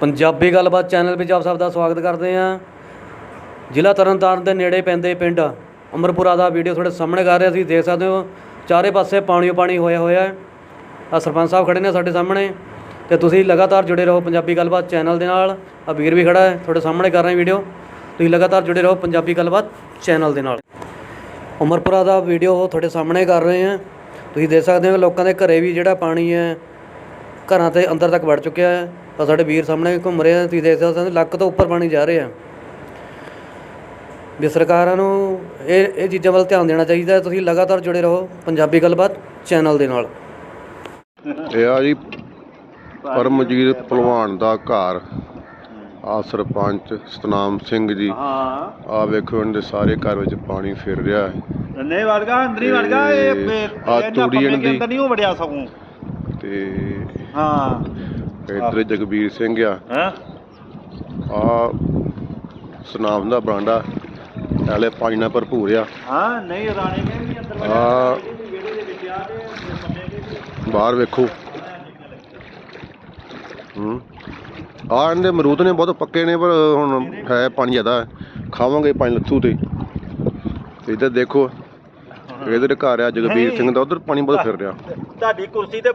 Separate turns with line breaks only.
ਪੰਜਾਬੀ ਗੱਲਬਾਤ ਚੈਨਲ ਵਿੱਚ ਆਪ ਸਭ ਦਾ ਸਵਾਗਤ ਕਰਦੇ ਹਾਂ। ਜ਼ਿਲ੍ਹਾ ਤਰਨਤਾਰਨ ਦੇ ਨੇੜੇ ਪੈਂਦੇ ਪਿੰਡ ਅਮਰਪੁਰਾ ਦਾ ਵੀਡੀਓ ਤੁਹਾਡੇ ਸਾਹਮਣੇ ਕਰ ਰਿਹਾ ਤੁਸੀਂ ਦੇਖ ਸਕਦੇ ਹੋ। ਚਾਰੇ ਪਾਸੇ ਪਾਣੀ ਓ ਪਾਣੀ ਹੋਇਆ ਹੋਇਆ ਹੈ। ਆ ਸਰਪੰਚ ਸਾਹਿਬ ਖੜੇ ਨੇ ਸਾਡੇ ਸਾਹਮਣੇ ਤੇ ਤੁਸੀਂ ਲਗਾਤਾਰ ਜੁੜੇ ਰਹੋ ਪੰਜਾਬੀ ਗੱਲਬਾਤ ਚੈਨਲ ਦੇ ਨਾਲ। ਆ ਵੀਰ ਵੀ ਖੜਾ ਹੈ, ਤੁਹਾਡੇ ਸਾਹਮਣੇ ਕਰ ਰਹੇ ਵੀਡੀਓ। ਤੁਸੀਂ ਲਗਾਤਾਰ ਜੁੜੇ ਰਹੋ ਪੰਜਾਬੀ ਗੱਲਬਾਤ ਚੈਨਲ ਦੇ ਨਾਲ। ਉਮਰਪੁਰਾ ਦਾ ਵੀਡੀਓ ਤੁਹਾਡੇ ਸਾਹਮਣੇ ਕਰ ਰਹੇ ਹਾਂ। ਤੁਸੀਂ ਦੇਖ ਸਕਦੇ ਹੋ ਕਿ ਲੋਕਾਂ ਦੇ ਘਰੇ ਵੀ ਜਿਹੜਾ ਪਾਣੀ ਹੈ, ਘਰਾਂ ਤੇ ਅੰਦਰ ਤੱਕ ਵੜ ਚੁੱਕਿਆ ਹੈ। ਤਾਂ ਸਾਡੇ ਵੀਰ ਸਾਹਮਣੇ ਘੁੰਮ ਰਹੇ ਆ ਤੁਸੀਂ ਦੇਖ ਸਕਦੇ ਹੋ ਲੱਕ ਤੋਂ ਉੱਪਰ ਪਾਣੀ ਜਾ ਰਿਹਾ ਵੀ ਸਰਕਾਰਾਂ ਨੂੰ ਇਹ ਇਹ ਚੀਜ਼ਾਂ ਵੱਲ ਧਿਆਨ ਦੇਣਾ ਚਾਹੀਦਾ ਹੈ ਤੁਸੀਂ ਲਗਾਤਾਰ ਜੁੜੇ ਰਹੋ ਪੰਜਾਬੀ ਗੱਲਬਾਤ ਚੈਨਲ ਦੇ ਨਾਲ।
ਇਹ ਆ ਜੀ ਪਰਮਜੀਤ ਪਹਿਲਵਾਨ ਦਾ ਘਰ। ਆ ਸਰਪੰਚ ਸਤਨਾਮ ਸਿੰਘ ਜੀ। ਆ ਵੇਖੋ ਇਹਨਾਂ ਦੇ ਸਾਰੇ ਘਰ ਵਿੱਚ ਪਾਣੀ ਫਿਰ ਰਿਹਾ ਹੈ।
ਨਹੀਂ ਵੜਗਾ ਅੰਦਰੀ ਵੜਗਾ ਇਹ
ਤੇ
ਇਹ-
ਆਹ
ਇਹਨਾਂ
ਤੂੜੀ
ਪੰਮੇ
ਇਹਨਾਂ
ਕੇ
ਦੀ।
ਅੰਦਰ ਨਹੀਂ ਉਹ ਵੜਿਆ ਸਗੋਂ।
ਤੇ
ਹਾਂ।
ਇੱਧਰ ਜਗਬੀਰ ਸਿੰਘ ਆ।
ਹੈ?
ਆ ਸਤਨਾਮ ਦਾ ਬਰਾਂਡਾ ਨਾਲੇ ਪਾਣੀ ਨਾਲ ਭਰਪੂਰ ਆ।
ਹਾਂ ਨਹੀਂ ਰਾਣੇ ਕੇ ਵੀ ਅੰਦਰ
ਆ
ਵਿਹੜੇ ਦੇ ਵਿੱਚ ਆ ਤੇ ਕੇ ਵੀ
ਬਾਹਰ ਵੇਖੋ। ਹੂੰ। ਆ ਇਹਦੇ ਅਮਰੂਦ ਨੇ ਬਹੁਤ ਪੱਕੇ ਨੇ ਪਰ ਹੁਣ ਹੈ ਪਾਣੀ ਜ਼ਿਆਦਾ। ਖਾਵਾਂਗੇ ਪਾਣੀ ਲੱਥੂ ਤੇ। ਇੱਧਰ ਦੇਖੋ ਇਧਰ ਘਰ ਆ ਜਗਬੀਰ ਸਿੰਘ ਦਾ ਉਧਰ ਪਾਣੀ ਬਹੁਤ ਫਿਰ ਰਿਹਾ।
ਤੁਹਾਡੀ ਕੁਰਸੀ ਤੇ